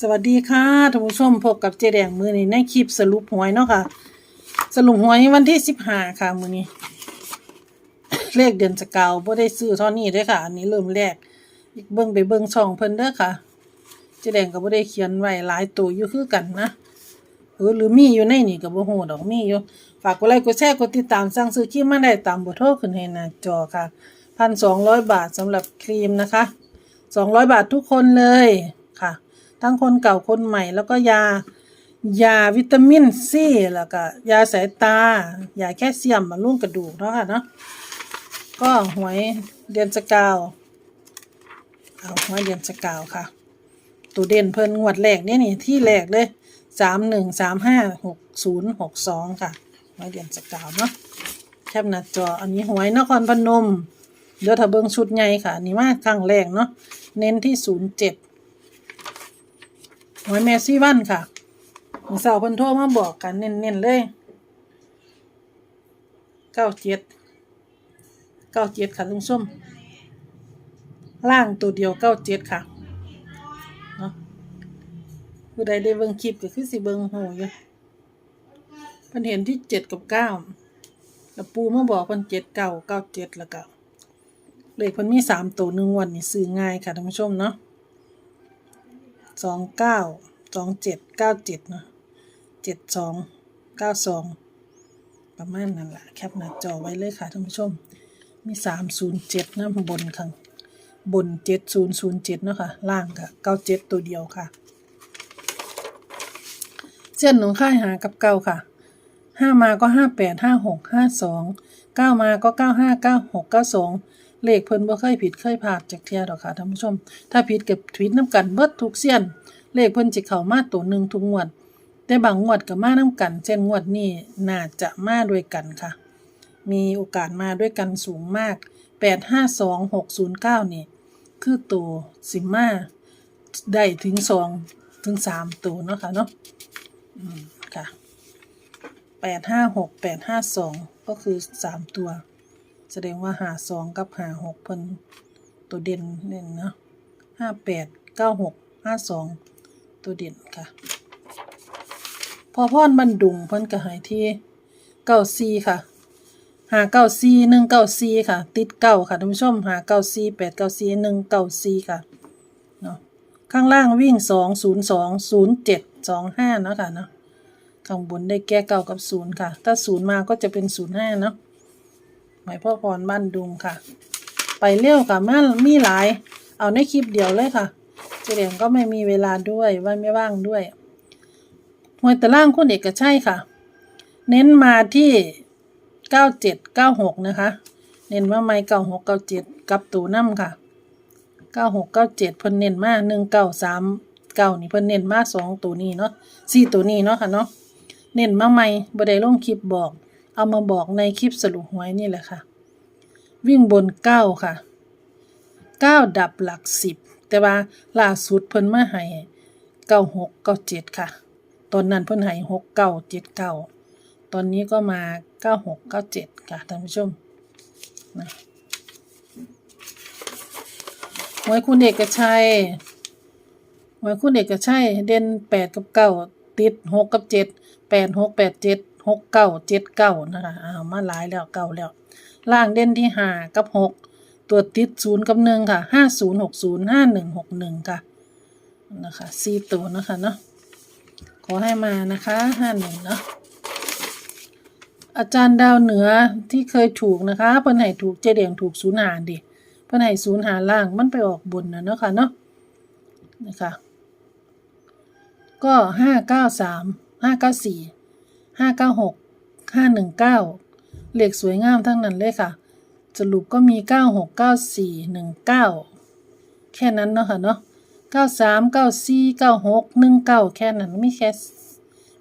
สวัสดีค่ะท่านผู้ชมพบกับเจแดงมือนี้ในคลิปสรุปหวยเนาะค่ะ สรุปหวยวันที่สิบห้าค่ะ มือนี้ เลขเดือนสกาวบ่ได้ซื้อเท่านี้ด้อค่ะ อันนี้เริ่มแรกเบิ่งไปเบิ่งช่องเพิ่นเด้อค่ะ เจแดงก็บ่ได้เขียนไว้หลายตัวอยู่คือกันนะเออหรือมีอยู่ในนี่ก็บ่ฮู้ดอกมีอยู่ฝากกดไลค์กดแชร์กดติดตามสั่งซื้อครีมมาได้ตามเบอร์โทรขึ้นให้หน้าจอค่ะ1,200บาทสำหรับครีมนะคะ200บาททุกคนเลย ทั้งคนเก่าคนใหม่ แล้วก็ยายาวิตามินซีแล้วก็ยาสายตายาแคลเซียมบำรุงกระดูกเนาะค่ะเนาะก็หวยเดือนสกาวเอาหวยเดือนสกาวค่ะ ตัวเด่นเพิ่นงวดแรกเนี่ยนี่ที่แรกเลยสามหนึ่งสามห้าหกศูนย์หกสองค่ะหวยเดือนสกาวเนาะแคปหน้าจออันนี้หวยนครพนมเดี๋ยวถ้าเบิงชุดใหญ่ค่ะนนี่มาครั้งแรกเนาะเน้นที่ศูนย์เจ็ด หวยแมซี่วันค่ะมือเสาร์เพิ่นโทรมาบอกกันเน้นๆเลยเก้าเจ็ดเก้าเจ็ดค่ะลุงส้มล่างตัวเดียวเก้าเจ็ดค่ะเนาะผู้ใดได้เบิ่งคลิปก็คือสิเบิ่งโหอยู่เพิ่นเห็นที่เจ็ดกับเก้าแล้วปูมาบอกเพิ่นเจ็ดเก้าเก้าเจ็ดแล้วก็เลขเพิ่นมีสามตัวหนึ่งวันนี่ซื้อง่ายค่ะท่านผู้ชมเนาะ สองเก้าสองเจ็ดเก้าเจ็ดเนาะเจ็ดสองเก้าสองประมาณนั้นแหละแคปหน้าจอไว้เลยค่ะท่านผู้ชม มีสามศูนย์เจ็ดนะบนข้างบนเจ็ดศูนย์ศูนย์เจ็ดเนาะค่ะ ล่างค่ะเก้าเจ็ดตัวเดียวค่ะ เส้นหนองค่ายหากับเก้าค่ะห้ามาก็ห้าแปดห้าหกห้าสองเก้ามาก็เก้าห้าเก้าหกเก้าสอง เลขเพิ่นบ่เคยผิดเคยพลาดจากเทียดอกค่ะท่านผู้ชม ถ้าผิดกับผิดน้ำกันเบิดทุกเสี้ยน เลขเพิ่นสิเข้ามาตัวหนึ่งทุกงวด แต่บางงวดก็มาน้ำกัน เช่นงวดนี้น่าจะมาด้วยกันค่ะ มีโอกาสมาด้วยกันสูงมากแปดห้าสองหกศูนย์เก้านี่ คือตัวสิมาได้ถึงสองถึงสามตัวเนาะค่ะเนาะค่ะแปดห้าหกแปดห้าสองก็คือสามตัว แสดงว่าหาสองกับหาหกเพิ่นตัวเด่นเด่นเนาะห้าแปดเก้าหกห้าสองตัวเด่นค่ะ พอพรบันดุงเพิ่นก็ใหายที่เก้าซีค่ะหาเก้าซีหนึ่งเก้าซีค่ะ ติดเก้าค่ะท่านผู้ชมหาเก้าซีแปดเก้าซีหนึ่งเก้าซีค่ะเนาะข้างล่างวิ่งสองศูนย์สองศูนย์เจ็ดสองห้าเนาะค่ะเนาะข้างบนได้แก้เก้ากับศูนย์ค่ะ ถ้าศูนย์มาก็จะเป็นศูนย์ห้าเนาะ หมายพ่อพรบ้านดุงค่ะ ไปเร็วค่ะมามีหลาย เอาในคลิปเดียวเลยค่ะเจเดียงก็ไม่มีเวลาด้วยว่าไม่ว่างด้วยหวยตะล่างคุณเอกชัยค่ะ เน้นมาที่เก้าเจ็ดเก้าหกนะคะ เน้นว่าไม่เก้าหกเก้าเจ็ดกับตูน้ำค่ะเก้าหกเก้าเจ็ดเพิ่นเน้นมาหนึ่งเก้าสามเก้านี่เพิ่นเน้นมาสองตัวนี้เนาะสี่ตัวนี้เนาะค่ะเนาะเน้นมาใหม่บ่ได้ลงคลิปบอก เอามาบอกในคลิปสรุปหวยนี่แหละค่ะ วิ่งบนเก้าค่ะเก้าดับหลักสิบแต่ว่าล่าสุดเพิ่นมาให้เก้าหกเก้าเจ็ดค่ะ ตอนนั้นเพิ่นให้หกเก้าเจ็ดเก้าตอนนี้ก็มาเก้าหกเก้าเจ็ดค่ะท่านผู้ชมนะหวยคุณเอกชัยหวยคุณเอกชัยเด่นแปดกับเก้าติดหกกับเจ็ดแปดหกแปดเจ็ด หกเก้าเจ็ดเก้านะคะอ้าวมาหลายแล้วเก้าแล้ว ล่างเด่นที่ห้ากับหกตัวติดศูนย์กับหนึ่งค่ะห้าศูนย์หกศูนย์ห้าหนึ่งหกหนึ่งค่ะนะคะสี่ตัวนะคะเนาะขอให้มานะคะห้าหนึ่งเนาะอาจารย์ดาวเหนือที่เคยถูกนะคะเพิ่นให้ถูกเจเดียงถูกศูนย์หารดิเพิ่นให้ศูนย์หารล่างมันไปออกบนนะเนาะค่ะเนาะนะคะก็ห้าเก้าสามห้าเก้าสี่ ห้าเก้าหกห้าหนึ่งเก้าเหลขสวยงามทั้งนั้นเลยค่ะ สรุปก็มีเก้าหกเก้าสี่หนึ่งเก้าแค่นั้นเนาะค่ะเนาะเก้าสามเก้าสี่เก้าหกหนึ่งเก้าแค่นั้นไม่แค่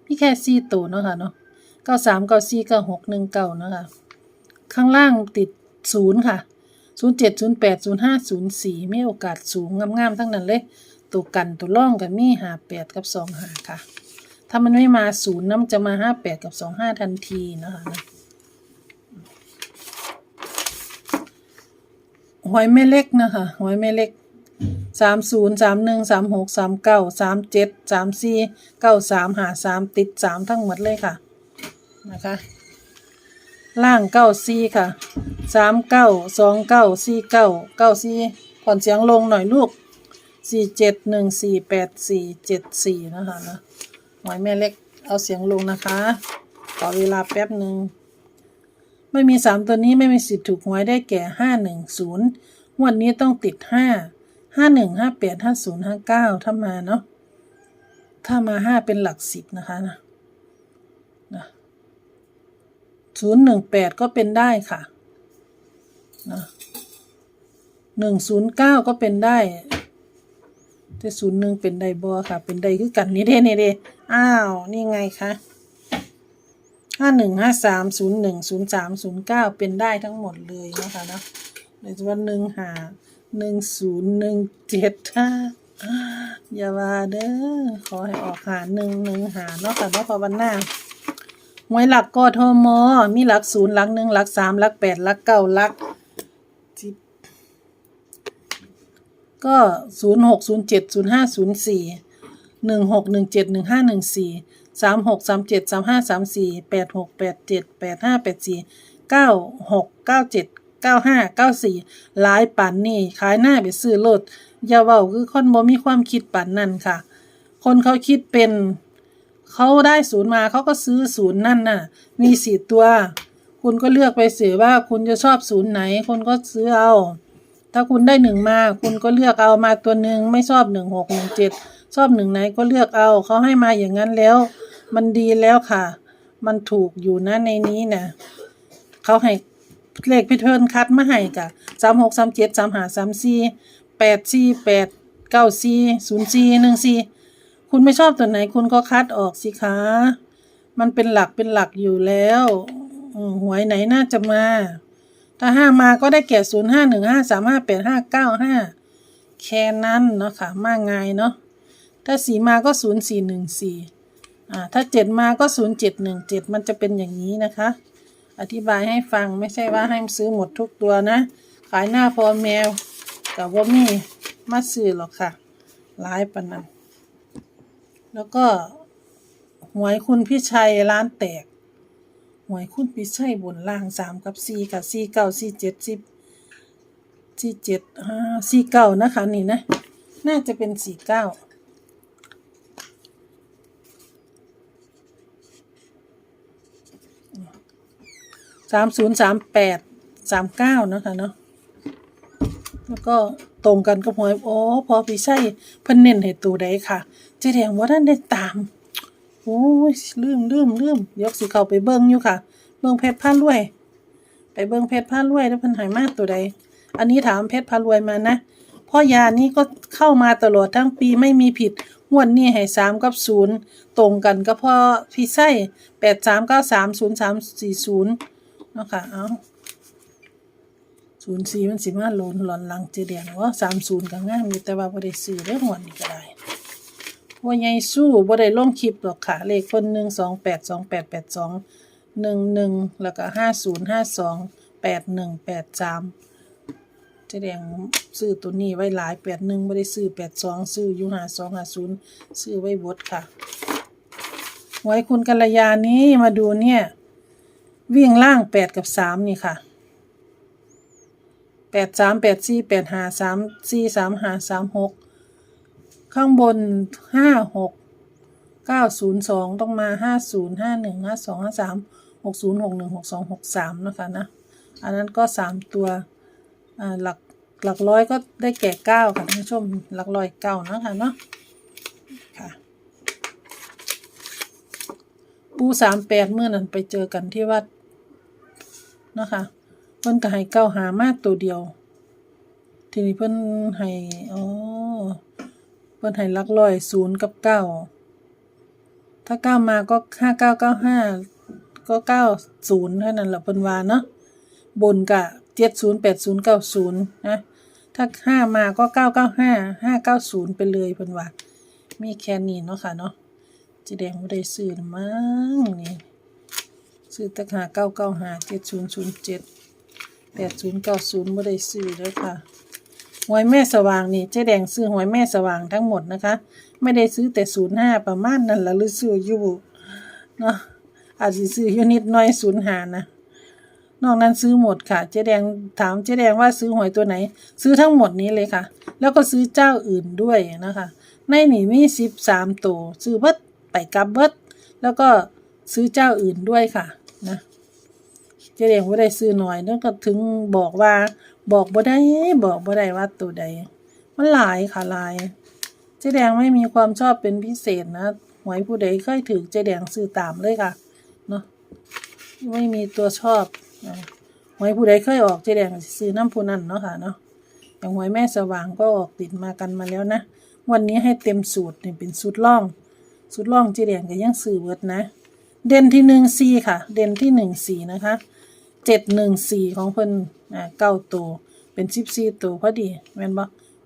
มีแค่สี่ตัวเนาะค่ะเนาะเก้าสามเก้าสี่เก้าหกหนึ่งเก้าเนาะค่ะข้างล่างติดศูนย์ค่ะศูนย์เจ็ดศูนย์แปดศูนย์ห้าศูนย์สี่มีโอกาสสูงงามๆทั้งนั้นเลยตัวกันตัวร่องกับมีหาแปดกับสองหาค่ะ ถ้ามันไม่มาศูนย์น้ำจะมาห้าแปดกับสองห้าทันทีนะคะหวยแม่เล็กนะคะหวยแม่เล็กสามศูนย์สามหนึ่งสามหกสามเก้าสามเจ็ดสามสี่เก้าสามหาสามติดสามทั้งหมดเลยค่ะนะคะล่างเก้าสี่ค่ะสามเก้าสองเก้าสี่เก้าเก้าสี่ผ่อนเสียงลงหน่อยลูกสี่เจ็ดหนึ่งสี่แปดสี่เจ็ดสี่นะคะนะ หมายแม่เล็กเอาเสียงลงนะคะต่อเวลาแป๊บหนึ่งไม่มีสามตัวนี้ไม่มีสิทธิ์ถูกหวยได้แก่ห้าหนึ่งศูนย์งวดนี้ต้องติดห้าห้าหนึ่งห้าแปดห้าศูนย์ห้าเก้าถ้ามาเนาะถ้ามาห้าเป็นหลักสิบนะคะนะศูนย์หนึ่งแปดก็เป็นได้ค่ะนะหนึ่งศูนย์เก้าก็เป็นได้แต่ศูนย์หนึ่งเป็นไดบอค่ะ เป็นไดคือกันนี่เด้เนี่เด้ อ้าว นี่ไงคะห้าหนึ่งห้าสามศูนย์หนึ่งศูนย์สามศูนย์เก้าเป็นได้ทั้งหมดเลยนะคะเนาะโดยเฉพาหนึ่งหาหนึ่งศูนย์หนึ่งเจ็ดห้าอย่าว่าเด้อขอให้ออกหาหนึ่งหนึ่งหาเนาะค่ะเนาะพอวันหน้าหวยหลักก็ทมมีหลักศูนย์หลักหนึ่งหลักสามหลักแปดหลักเก้าหลักสิบก็ศูนย์หกศูนย์เจ็ดศูนย์ห้าศูนย์สี่ หนึ่งหกหนึ่งเจ็ดหนึ่งห้าหนึ่งสี่สามหกสามเจ็ดสามห้าสามสี่แปดหกแปดเจ็ดแปดห้าแปดสี่เก้าหกเก้าเจ็ดเก้าห้าเก้าสี่หลายปันนี่ขายหน้าไปซื้อรถอย่าเว้าคือคนบ่มีความคิดปันนั่นค่ะ คนเขาคิดเป็นเขาได้ศูนย์มาเขาก็ซื้อศูนย์นั่นน่ะ มีสี่ตัว คุณก็เลือกไปเสียว่าคุณจะชอบศูนย์ไหน คุณก็ซื้อเอา ถ้าคุณได้หนึ่งมา คุณก็เลือกเอามาตัวหนึ่งไม่ชอบหนึ่งหกหนึ่งเจ็ด ชอบหนึ่งไหนก็เลือกเอาเขาให้มาอย่างนั้นแล้ว มันดีแล้วค่ะ มันถูกอยู่นะในนี้นะเขาให้เลขพิเทินคัดมาให้กะสามหกสามเจ็ดสามหาสามสี่แปดสี่แปดเก้าสี่ศูนย์สี่หนึ่งสี่คุณไม่ชอบตัวไหนคุณก็คัดออกสิคะมันเป็นหลักเป็นหลักอยู่แล้วหวยไหนน่าจะมา ถ้าห้ามาก็ได้แก่ศูนย์ห้าหนึ่งห้าสามห้าแปดห้าเก้าห้าแค่นั้นเนาะค่ะ มากง่ายเนาะ ถ้าสีมาก็ศูนย์สี่หนึ่งสี่อ่าถ้าเจ็ดมาก็ศูนย์เจ็ดหนึ่งเจ็ดมันจะเป็นอย่างนี้นะคะ อธิบายให้ฟังไม่ใช่ว่าให้ซื้อหมดทุกตัวนะ ขายหน้าพอแมวกับว่ามีมาซื้อหรอกค่ะหลายปานนั้นแล้วก็หวยคุณพี่ชัยร้านแตกหวยคุณพิชัยบนล่างสามกับสี่กับสี่เก้าสี่เจ็ดสิบสี่เจ็ดห้าสี่เก้านะคะนี่นะ น่าจะเป็นสี่เก้า สามศูนย์สามแปดสามเก้านะคะเนาะแล้วก็ตรงกันกับหวยโอ้พอพี่ชัยเพิ่นเน้นให้ตัวใดค่ะเจะแดงว่าท่านได้ตาม โอ้ยลืมลืมลืมยวสิเข้าไปเบิ่งอยู่ค่ะ เบิ่งเพชรพารวย ไปเบิ่งเพชรพารวยแล้วเพิ่นหายมากตัวใด อันนี้ถามเพชรพารวยมานะพ่อยานี่ก็เข้ามาตลอดทั้งปีไม่มีผิดงวดนี้ให้สามกับศูนย์ตรงกันก็พอพี่ไส้แปดสามเก้าสามศูนย์สามสี่ศูนย์ เนาะค่ะเอาศูนย์สี่มันสิมาโลนหลอนหลังเจเดียนว่าสามศูนย์ก็ง่ายมีแต่ว่าบ่ได้ซื้อเรื่องวันนี้ก็ได้ว่าใหญ่สู้บ่ได้ลงคลิปหรอกค่ะ เลขคนหนึ่งสองแปดสองแปดแปดสองหนึ่งหนึ่งแล้วก็ห้าศูนย์ห้าสองแปดหนึ่งแปดสามเจะแดงซื้อตัวนี้ไว้หลายแปดหนึ่งไม่ได้ซื้อแปดสองซื้อยูหาสองห้าศูนย์ซื้อไว้บดค่ะ ไว้คุณกัลยานี้มาดูเนี่ย วิ่งล่างแปดกับสามนี่ค่ะแปดสามแปดสี่แปดห้าสามสี่สามห้าสามหกข้างบนห้าหกเก้าศูนย์สองต้องมาห้าศูนย์ห้าหนึ่งห้าสองห้าสามหกศูนย์หกหนึ่งหกสองหกสามนะคะนะ อันนั้นก็สามตัวหลักหลักร้อยก็ได้แก่เก้าค่ะท่านผู้ชมหลักร้อยเก้านะคะเนาะค่ะ ปูสามแปดเมื่อนั้นไปเจอกันที่วัด นะคะเพิ่นก็ให้เก้าหามาตัวเดียว ทีนี้เพิ่นให้อ๋อเพิ่นให้ลักร้อยศูนย์กับเก้าถ้าเก้ามาก็ห้าเก้าเก้าห้าก็เก้าศูนย์เท่านั้นแหละเพิ่นว่าเนาะบนกะเจ็ดศูนย์แปดศูนย์เก้าศูนย์นะถ้าห้ามาก็เก้าเก้าห้าห้าเก้าศูนย์ไปเลยเพิ่นว่ามีแค่นี้เนาะค่ะเนาะจีแดงบ่ได้ซื้อมั้งนี่ ซื้อแตะหาเก้าเก้าห้าเจ็ดศูนย์ศูนย์เจ็ดแปดศูนย์เก้าศูนย์บ่ได้ซื้อเลยค่ะหวยแม่สว่างนี่เจ๊แดงซื้อหวยแม่สว่างทั้งหมดนะคะ ไม่ได้ซื้อแต่ศูนย์ห้าประมาณนั้นละหรือซื้ออยู่เนาะอาจจะซื้อยูนิดหน้อยศูนย์หานะนอกนั้นซื้อหมดค่ะ เจ๊แดงถามเจ๊แดงว่าซื้อหวยตัวไหน ซื้อทั้งหมดนี้เลยค่ะ แล้วก็ซื้อเจ้าอื่นด้วยนะคะ ในนี่มีสิบสามตัวซื้อเบิดไปกับเบิดแล้วก็ซื้อเจ้าอื่นด้วยค่ะ นะเจ๊แดงบ่ได้ซื้อหน่อยนั่นก็ถึงบอกว่า บอกบ่ได้ บอกบ่ได้ว่าตัวใด มันหลายค่ะหลายเจ๊แดงไม่มีความชอบเป็นพิเศษนะหวยผู้ใดเคยถือเจ๊แดงซื้อตามเลยค่ะเนาะไม่มีตัวชอบหวยผู้ใดเคยออกเจ๊แดงซื้อน้ำผู้นั้นเนาะค่ะเนาะอย่างหวยแม่สว่างก็ออกติดมากันมาแล้วนะวันนี้ให้เต็มสูตรเนี่ยเป็นสูตรล่องสูตรล่องเจ๊แดงก็ยังซื้อเบิร์ดนะ เด่นที่หนึ่งสี่ค่ะ เด่นที่หนึ่งสี่นะคะเจ็ดหนึ่งสี่ของเพิ่นอ่าเก้าตัวเป็นสิบสี่ตัวพอดีแม่นบ่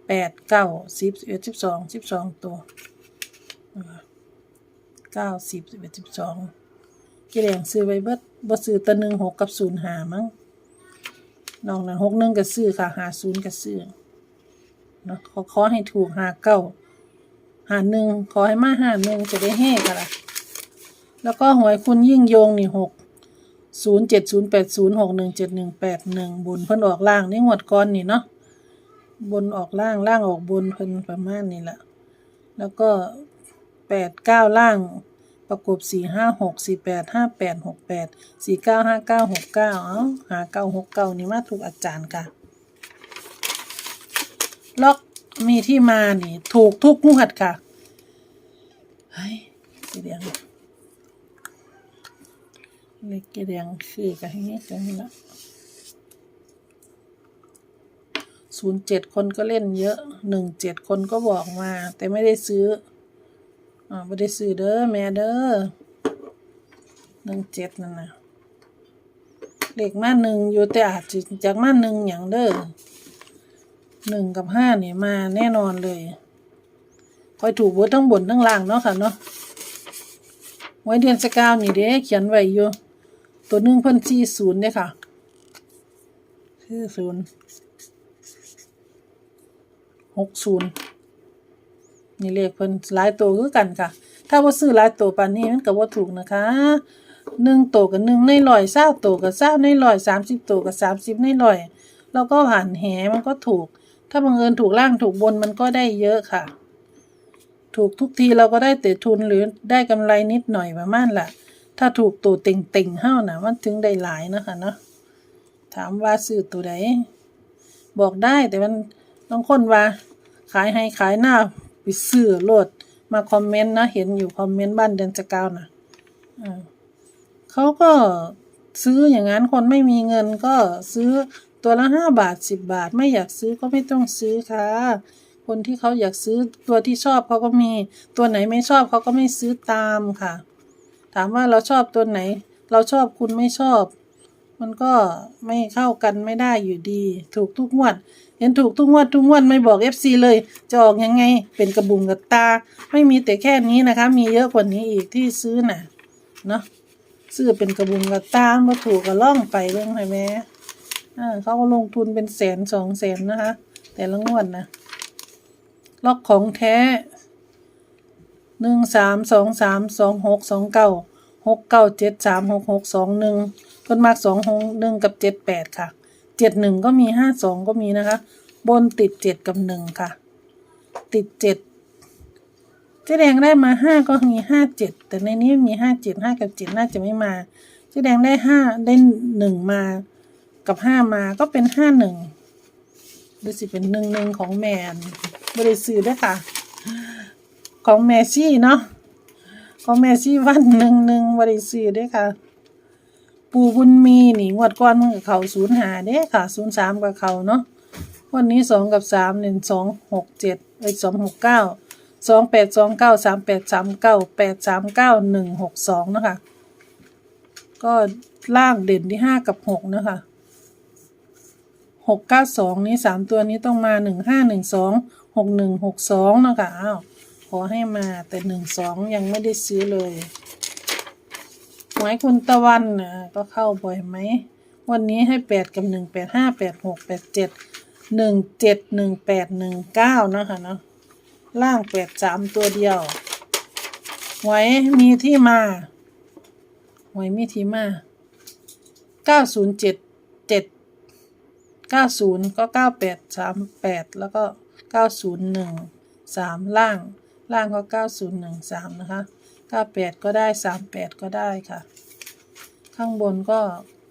แปดเก้าสิบสิบเอ็ดสิบสองสิบสองตัวเก้าสิบสิบเอ็ดสิบสองกี่แดงซื้อไว้เบิดบ่ซื้อแตะหนึ่งหกกับศูนย์หามั้งนอกนั้นหกหนึ่งก็ซื้อค่ะหาศูนย์ก็ซื้อเนาะขอขอให้ถูกหาเก้าหาหนึ่งขอให้มาหาหนึ่งจะได้เฮ่ค่ะล่ะ แล้วก็หวยคุณยิ่งยงนี่หกศูนย์เจ็ดศูนย์แปดศูนย์หกหนึ่งเจ็ดหนึ่งแปดหนึ่งบนเพิ่นออกล่างนี่งวดก้อนนี่เนาะบนออกล่างล่างออกบนเพิ่นประมาณนี้แหละแล้วก็แปดเก้าล่างประกบสี่ห้าหกสี่แปดห้าแปดหกแปดสี่เก้าห้าเก้าหกเก้าเอ้าหาเก้าหกเก้านี่มาถูกอาจารย์ค่ะ ล็อกมีที่มานี่ ถูกทุกงวดค่ะเฮ้ยสีแดง เล็กแดงคือกันอย่างนี้จังละศูนย์เจ็ดคนก็เล่นเยอะหนึ่งเจ็ดคนก็บอกมา แต่ไม่ได้ซื้ออ่าไม่ได้ซื้อเด้อแม่เด้อหนึ่งเจ็ดนั่นนะเลขมาหนึ่งอยู่แต่อาจจะจากมาหนึ่งอย่างเด้อหนึ่งกับห้านี่มาแน่นอนเลย คอยถูกเบิดทั้งบนทั้งล่างเนาะค่ะเนาะไว้เดือนสกาวนี่เด้เขียนไว้อยู่ ตัวหนึ่งเพิ่นสี่ศูนย์เนี่ยค่ะคือศูนย์หกศูนย์นี่เลขเพิ่นหลายตัวคือกันค่ะ ถ้าว่าซื้อหลายตัวปานนี้มันก็บ่าถูกนะคะหนึ่งตัวกับหนึ่งในร้อยเศร้าตัวกับเศร้าในร้อยสามสิบตัวกับสามสิบในร้อย แล้วก็ผ่านแหมันก็ถูก ถ้าบังเอิญถูกล่างถูกบนมันก็ได้เยอะค่ะ ถูกทุกทีเราก็ได้แต่ทุนหรือได้กำไรนิดหน่อยประมาณล่ะ ถ้าถูกตัวเต็งๆเฮ้านะมันถึงได้หลายนะคะเนาะถามว่าซื้อตัวใดบอกได้แต่มันต้องคนว่า ขายให้ขายหน้าไปซื้อโลดมาคอมเมนต์นะเห็นอยู่คอมเมนต์บ้านเดือนจะกาวนะอ่าเขาก็ซื้ออย่างนั้นคนไม่มีเงินก็ซื้อตัวละห้าบาทสิบบาท ไม่อยากซื้อก็ไม่ต้องซื้อค่ะ คนที่เขาอยากซื้อตัวที่ชอบเขาก็มี ตัวไหนไม่ชอบเขาก็ไม่ซื้อตามค่ะ ถามว่าเราชอบตัวไหน เราชอบคุณไม่ชอบ มันก็ไม่เข้ากันไม่ได้อยู่ดี ถูกทุกงวด เห็นถูกทุกงวดทุกงวดไม่บอก FC เลย จะออกยังไง เป็นกระบุงกับตา ไม่มีแต่แค่นี้นะคะ มีเยอะกว่านี้อีกที่ซื้อน่ะ เนาะซื้อเป็นกระบุงกับตามาถูกก็ล่องไปเรื่องให้แม่เขาก็ลงทุนเป็นแสนสองแสนนะคะ แต่ละงวดนะล็อกของแท้ หนึ่งสามสองสามสองหกสองเก้าหกเก้าเจ็ดสามหกหกสองหนึ่งคนมากสองหกหนึ่งกับเจ็ดแปดค่ะเจ็ดหนึ่งก็มีห้าสองก็มีนะคะ บนติดเจ็ดกับหนึ่งค่ะ ติดเจ็ดเจ๊แดงได้มาห้าก็มีห้าเจ็ดแต่ในนี้มีห้าเจ็ดห้ากับเจ็ดน่าจะไม่มาเจ๊แดงได้ห้าได้หนึ่งมากับห้ามาก็เป็นห้าหนึ่งหรือสิเป็นหนึ่งหนึ่งของแมนบริสุทธิ์ด้วยค่ะ ของแมซี่เนาะของแมซี่วันหนึ่งหนึ่งบริสุทธิ์ด้วยค่ะ ปูบุญมีนี่งวดก้อนมันกับเขาศูนย์หาเด้ค่ะศูนย์สามกับเขาเนาะวันนี้สองกับสามหนึ่งสองหกเจ็ดไอ้สองหกเก้าสองแปดสองเก้าสามแปดสามเก้าแปดสามเก้าหนึ่งหกสองนะคะ ก็ล่างเด่นที่ห้ากับหกนะคะหกเก้าสองนี้สามตัวนี้ต้องมาหนึ่งห้าหนึ่งสองหกหนึ่งหกสองนะคะอ้าว อให้มาแต่หนึ่งสองยังไม่ได้ซื้อเลยหวยคุณตะวันนะก็เข้าบ่อยไหม วันนี้ให้แปดกับหนึ่งแปดห้าแปดหกแปดเจ็ดหนึ่งเจ็ดหนึ่งแปดหนึ่งเก้าเนาะค่ะเนาะล่างแปดสามตัวเดียวหวยมีที่มาหวยมีที่มาเก้าศูนย์เจ็ดเจ็ดเก้าศูนย์ก็เก้าแปดสามแปดแล้วก็เก้าศูนย์หนึ่งสามล่าง ล่างก็เก้าศูนย์หนึ่งสามนะคะเก้าแปดก็ได้สามแปดก็ได้ค่ะ ข้างบนก็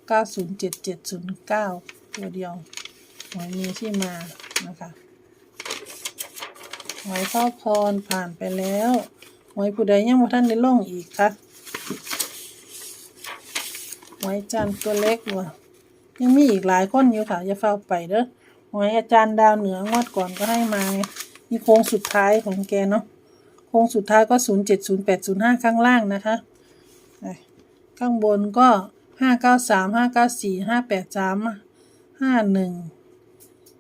เก้าศูนย์เจ็ดเจ็ดศูนย์เก้าตัวเดียวหวยมีที่มานะคะหวยข้อพรผ่านไปแล้วหวยผู้ใดยังบ่ท่านได้ลงอีกคะหวยจันทร์ตัวเล็กว่ะยังมีอีกหลายคนอยู่ค่ะอย่าเฝ้าไปเด้อหวยอาจารย์ดาวเหนืองวดก่อนก็ให้มามีโค้งสุดท้ายของแกเนาะ ค้งสุดท้ายก็ศูนย์เจ็ดศูนย์แปดศูนย์ห้าข้างล่างนะคะ ข้างบนก็ห้าเก้าสามห้าเก้าสี่ห้าแปดสามห้าหนึ่ง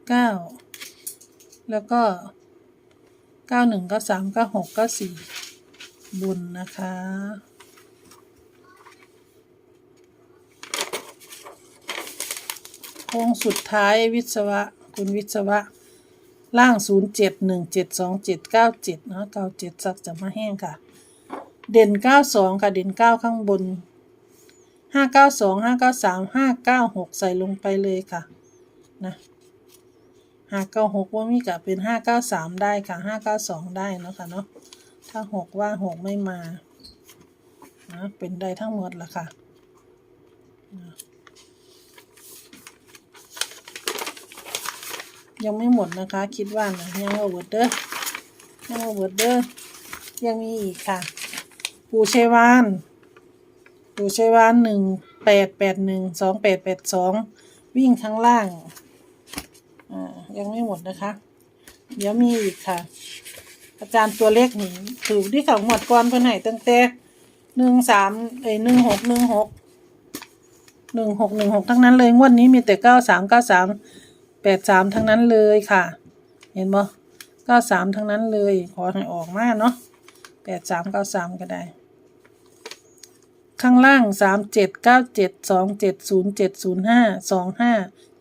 เก้าแล้วก็เก้าหนึ่งเก้าสามเก้าหกเก้าสี่บุญนะคะ โค้งสุดท้ายวิศวะ คุณวิศวะ ล่างศูนย์เจ็ดหนึ่งเจ็ดสองเจ็ดเก้าเจ็ดนะเก้าเจ็ดสักจะมาแห้งค่ะ เด่นเก้าสองค่ะ เด่นเก้าข้างบนห้าเก้าสองห้าเก้าสามห้าเก้าหกใส่ลงไปเลยค่ะ นะห้าเก้าหกว่ามีกับเป็นห้าเก้าสามได้ค่ะห้าเก้าสองได้เนาะค่ะเนาะ ถ้าหกว่าหกไม่มา นะ เป็นได้ทั้งหมดละค่ะนะ ยังไม่หมดนะคะ คิดว่านะยังไม่หมดเด้อยังไม่หมดเด้อยังมีอีกค่ะ ปูเชวานปูเชวานหนึ่งแปดแปดหนึ่งสองแปดแปดสองวิ่งข้างล่างอ่ายังไม่หมดนะคะ เดี๋ยวมีอีกค่ะ อาจารย์ตัวเลขนี่ถูกที่เขาหมดก่อนเพื่อนไหนตั้งแต่หนึ่งสามเอ้ยหนึ่งหกหนึ่งหกหนึ่งหกหนึ่งหกทั้งนั้นเลยงวดนี้มีแต่เก้าสามเก้าสาม แปดสามทั้งนั้นเลยค่ะ เห็นบ่เก้าสามทั้งนั้นเลย ขอให้ออกมาเนาะแปดสามเก้าสามก็ได้ ข้างล่างสามเจ็ดเก้าเจ็ดสองเจ็ดศูนย์เจ็ดศูนย์ห้าสองห้า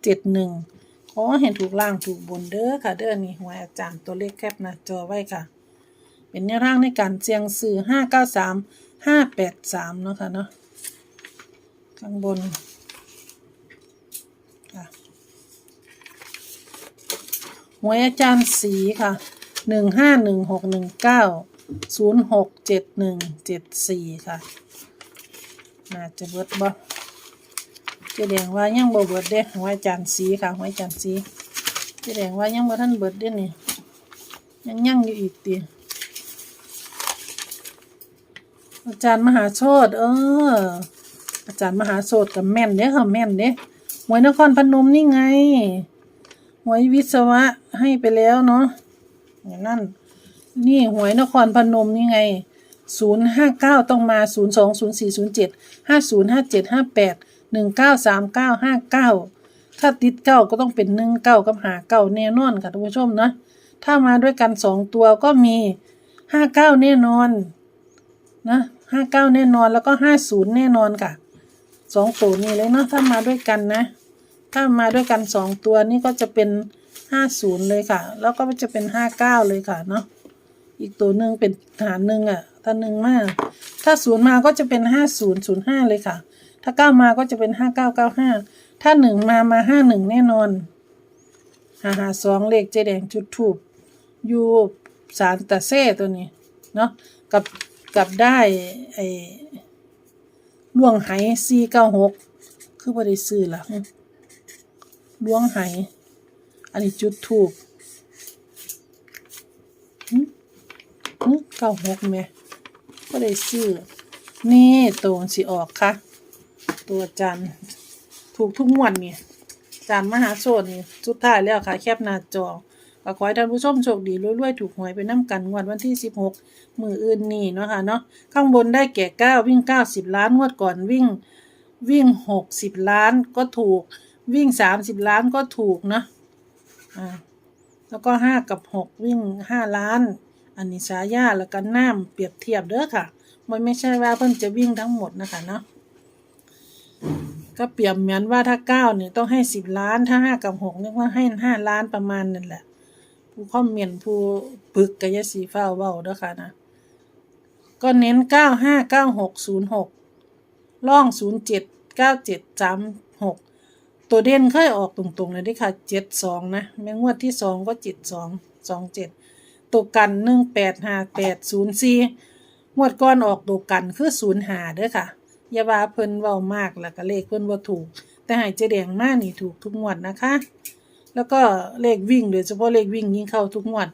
เจ็ดหนึ่งขอเห็นถูกล่างถูกบนเด้อค่ะ เด้อนี่หวยอาจารย์ตัวเลขแคบนะจอไว้ค่ะ เป็นแนวทางในการเสียงซื้อห้าเก้าสามห้าแปดสามเนาะค่ะเนาะข้างบนค่ะ หวยอาจารย์สีค่ะหนึ่งห้าหนึ่งหกหนึ่งเก้าศูนย์หกเจ็ดหนึ่งเจ็ดสี่ค่ะ น่าจะเบิดบ่เจ๊แดงว่ายังบ่เบิดเด้หวยอาจานสีค่ะหวยอาจานสีเจ๊แดงว่ายังบ่ทันเบิดเด้นี่ยังยังอยู่อีกติอาจารย์มหาโชตเออ อาจารย์มหาโชตกับแม่นเด้ค่ะแม่นเด้หวยนครพนมนี่ไง หวยวิศวะให้ไปแล้วเนาะอย่างนั้น นี่หวยนครพนมนี่ไงศูนย์ห้าเก้าต้องมาศูนย์สองศูนย์สี่ศูนย์เจ็ดห้าศูนย์ห้าเจ็ดห้าแปดหนึ่งเก้าสามเก้าห้าเก้าถ้าติดเก้าก็ต้องเป็นหนึ่งเก้ากับหาเก้าแน่นอนค่ะท่านผู้ชมนะ ถ้ามาด้วยกันสองตัวก็มีห้าเก้าแน่นอนนะห้าเก้าแน่นอนแล้วก็ห้าศูนย์แน่นอนค่ะสองตัวนี้เลยเนาะถ้ามาด้วยกันนะ ถ้ามาด้วยกันสองตัวนี่ก็จะเป็นห้าศูนย์เลยค่ะ แล้วก็จะเป็นห้าเก้าเลยค่ะเนาะอีกตัวหนึ่งเป็นฐานหนึ่งอะถ้าหนึ่งมาก ถ้าศูนย์มาก็จะเป็นห้าศูนย์ศูนย์ห้าเลยค่ะ ถ้าเก้ามาก็จะเป็นห้าเก้าเก้าห้าถ้าหนึ่งมามาห้าหนึ่งแน่นอนหาหาสองเลขเจแดงจุดถูกยูสารตะเซ่ตัวนี้เนาะกับกับได้ไอ้ล่วงไหซีเก้าหกคือบ่ได้ซื้อละ ล่วงไหอันนี้จุดถูกเก้าหกแม่ก็ได้ซื้อ นี่ตัวสิออกค่ะ ตัวจันถูกทุกงวดนี่จันมหาโชนี่สุดท้ายแล้วค่ะ แคบหน้าจอก็ขอให้ท่านผู้ชมโชคดีรวยๆ ถูกหวยไปน้ำกันงวดวันที่ 16 มืออื่นนี่เนาะค่ะเนาะข้างบนได้แก่ 9 วิ่ง 90 ล้านงวดก่อนวิ่งวิ่ง 60 ล้านก็ถูก วิ่ง30ล้านก็ถูกนะอ่าแล้วก็5กับ6วิ่ง5ล้าน อันนี้ฉายาแล้วก็น้ำเปรียบเทียบเด้อค่ะ มันไม่ใช่ว่าเพิ่นจะวิ่งทั้งหมดนะคะเนาะก็เปรียบเหมือนว่าถ้าเก้าเนี่ยต้องให้สิบล้านถ้าห้ากับหกเนี่ยว่าให้ห้าล้านประมาณนั่นแหละ ผู้คอมเมนต์ผู้ปึกกายสีฟ้าเว้าเด้อค่ะนะก็เน้นเก้าห้าเก้าหกศูนย์หกล่องศูนย์เจ็ดเก้าเจ็ดสามหก ตัวเด่นเคยออกตรงๆเลยด้อค่ะเจ็ดสองนะแม้งวดที่สองก็เจ็ดสองสองเจ็ดตัวกันหนึ่งแปดห้าแปดศูนย์สี่งวดก่อนออกตัวกันคือศูนย์หาเด้อค่ะอย่าว่าเพิ่นเว้ามากแล้วก็เลขเพิ่นบ่าถูก แต่ให้เจแดงมากนี่ถูกทุกงวดนะคะ แล้วก็เลขวิ่งโดยเฉพาะเลขวิ่งยิงเข้าทุกงวด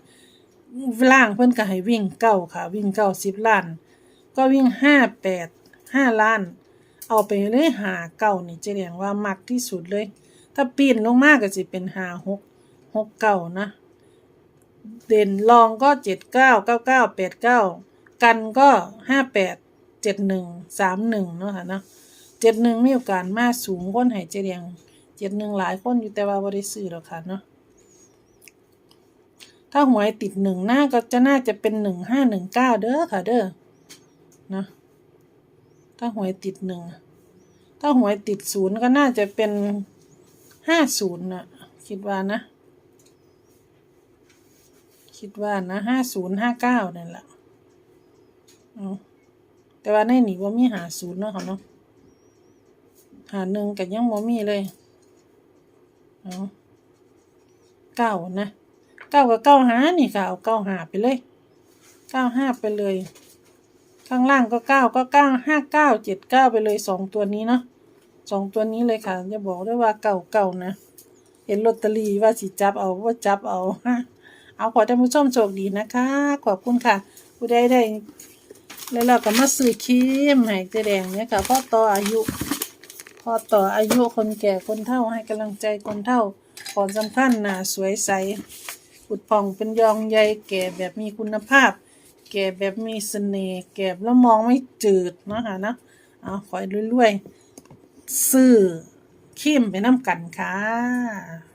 ล่างเพิ่นก็ให้วิ่งเก้าค่ะ วิ่งเก้าสิบล้าน ก็วิ่งห้าแปดห้าล้าน เอาไปเลยหาเก้านี่เจ๊แดงว่ามักที่สุดเลย ถ้าปีนลงมากก็สิเป็นหาหกหกเก้านะ เด่นรองก็เจ็ดเก้าเก้าเก้าแปดเก้ากันก็ห้าแปดเจ็ดหนึ่งสามหนึ่งเนาะค่ะเนาะเจ็ดหนึ่งมีโอกาสมากสูงคนหายเจดียงเจ็ดหนึ่งหลายคนอยู่แต่ว่าบริซื้อหรอกค่ะเนาะถ้าหวยติดหนึ่งหน้าก็จะน่าจะเป็นหนึ่งห้าหนึ่งเก้าเด้อค่ะเด้อนะ ถ้าหวยติดหนึ่ง ถ้าหวยติดศูนย์ก็น่าจะเป็นห้าศูนย์นะคิดว่านะ คิดว่านะห้าศูนย์ห้าเก้านั่นแหละเอาแต่ว่าในนี่ว่ามีหาศูนย์เนาะค่ะเนาะหาหนึ่งกับยังบ่มีเลยเอาเก้านะเก้ากับเก้าหานี่ค่ะเอาเก้าหาไปเลย เก้าห้าไปเลย ข้างล่างก็เก้าก็เก้าห้าเก้าเจ็ดเก้าไปเลยสองตัวนี้เนาะสองตัวนี้เลยค่ะอย่าบอกด้วยว่าเก่าเก่านะ เห็นลอตเตอรี่ว่าสิจับเอาว่าจับเอาฮะเอาขอท่านผู้ชมโชคดีนะคะ ขอบคุณค่ะผู้ใดได้แล้วเราก็มาซื้อครีมให้เจ๊แดงเนี่ยค่ะพ่อต่ออายุพ่อต่ออายุคนแก่คนเฒ่าให้กำลังใจคนเฒ่าของสำคัญหนาสวยใสปุดผ่องเป็นยองใยแก่แบบมีคุณภาพ แก่แบบมีเสน่ห์แก่แล้วมองไม่จืดนะคะนะเอาคอยรวยๆซื้อคิมไปน้ำกันค่ะ